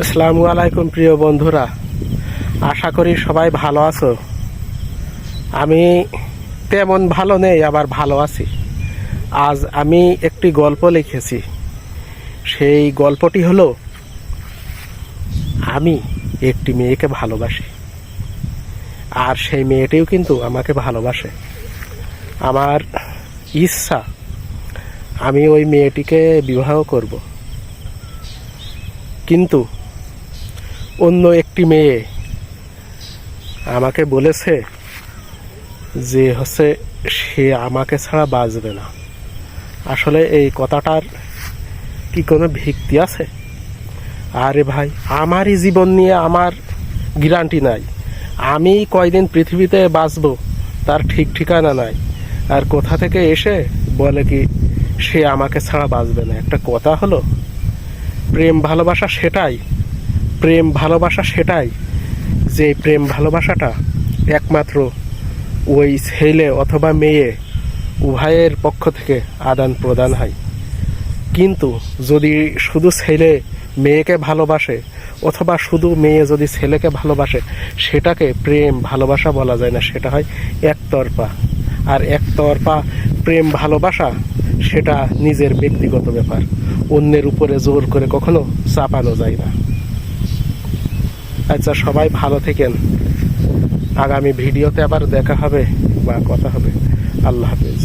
আসসালামু আলাইকুম, প্রিয় বন্ধুরা। আশা করি সবাই ভালো আছো। আমি তেমন ভালো নেই, আবার ভালো আছি। আজ আমি একটি গল্প লিখেছি। সেই গল্পটি হলো, আমি একটি মেয়েকে ভালোবাসি। আর সেই মেয়েটিও কিন্তু আমাকে ভালোবাসে। আমার ইচ্ছা, আমি ওই মেয়েটিকে বিবাহ করব। কিন্তু অন্য একটি মেয়ে আমাকে বলেছে যে হচ্ছে সে আমাকে ছাড়া বাঁচবে না। আসলে এই কথাটার কি কোনো ভিত্তি আছে? আরে ভাই, আমারই জীবন নিয়ে আমার গ্যারান্টি নাই। আমি কয়দিন পৃথিবীতে বাঁচবো তার ঠিক ঠিকানা নাই। আর কোথা থেকে এসে বলে কি সে আমাকে ছাড়া বাঁচবে না? একটা কথা হলো, প্রেম ভালোবাসা সেটাই। প্রেম ভালোবাসা সেটাই যে প্রেম ভালোবাসাটা একমাত্র ওই ছেলে অথবা মেয়ে উভয়ের পক্ষ থেকে আদান প্রদান হয়। কিন্তু যদি শুধু ছেলে মেয়েকে ভালোবাসে অথবা শুধু মেয়ে যদি ছেলেকে ভালোবাসে, সেটাকে প্রেম ভালোবাসা বলা যায় না, সেটা হয় একতরফা। আর একতরফা প্রেম ভালোবাসা, সেটা নিজের ব্যক্তিগত ব্যাপার। অন্যের উপরে জোর করে কখনো চাপানো যায় না। আচ্ছা সবাই ভালো থেকেন। আগামী ভিডিওতে আবার দেখা হবে বা কথা হবে। আল্লাহ হাফেজ।